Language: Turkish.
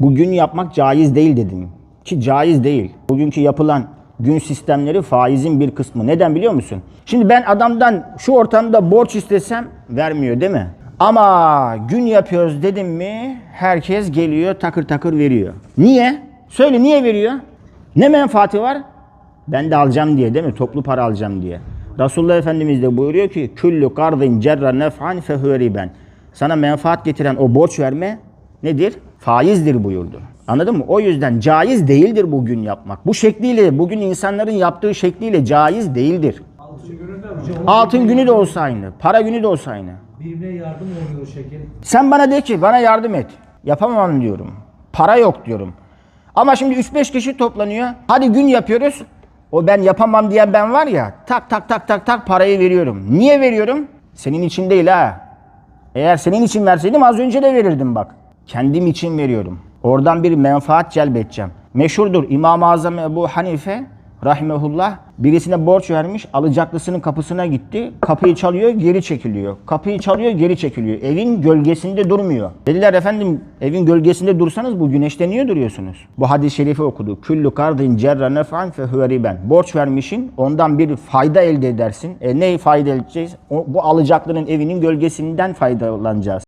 Bu gün yapmak caiz değil dedim. Ki caiz değil. Bugünkü yapılan gün sistemleri faizin bir kısmı. Neden biliyor musun? Şimdi ben adamdan şu ortamda borç istesem vermiyor değil mi? Ama gün yapıyoruz dedim mi herkes geliyor takır takır veriyor. Niye? Söyle niye veriyor? Ne menfaati var? Ben de alacağım diye değil mi? Toplu para alacağım diye. Resulullah Efendimiz de buyuruyor ki küllü kardın cerra nef'an fehuve riben. Sana menfaat getiren o borç verme nedir? Faizdir buyurdu. Anladın mı? O yüzden caiz değildir bugün yapmak. Bu şekliyle, bugün insanların yaptığı şekliyle caiz değildir. Altın günü de olsa aynı, para günü de olsa aynı. Birbirine yardım oluyor şekil. Sen bana de ki bana yardım et. Yapamam diyorum. Para yok diyorum. Ama şimdi 3-5 kişi toplanıyor. Hadi gün yapıyoruz. O ben yapamam diyen ben var ya tak tak tak tak tak parayı veriyorum. Niye veriyorum? Senin için değil ha. Eğer senin için verseydim az önce de verirdim bak. Kendim için veriyorum. Oradan bir menfaat celbedeceğim. Meşhurdur İmam-ı Azam Ebu Hanife rahimehullah birisine borç vermiş alacaklısının kapısına gitti. Kapıyı çalıyor geri çekiliyor. Kapıyı çalıyor geri çekiliyor. Evin gölgesinde durmuyor. Dediler efendim evin gölgesinde dursanız bu güneşte niye duruyorsunuz? Bu hadis-i şerifi okudu. Küllü kardin cerra nef'an fehuve riben. Borç vermişin ondan bir fayda elde edersin. E ne fayda edeceğiz? O, bu alacaklının evinin gölgesinden faydalanacağız.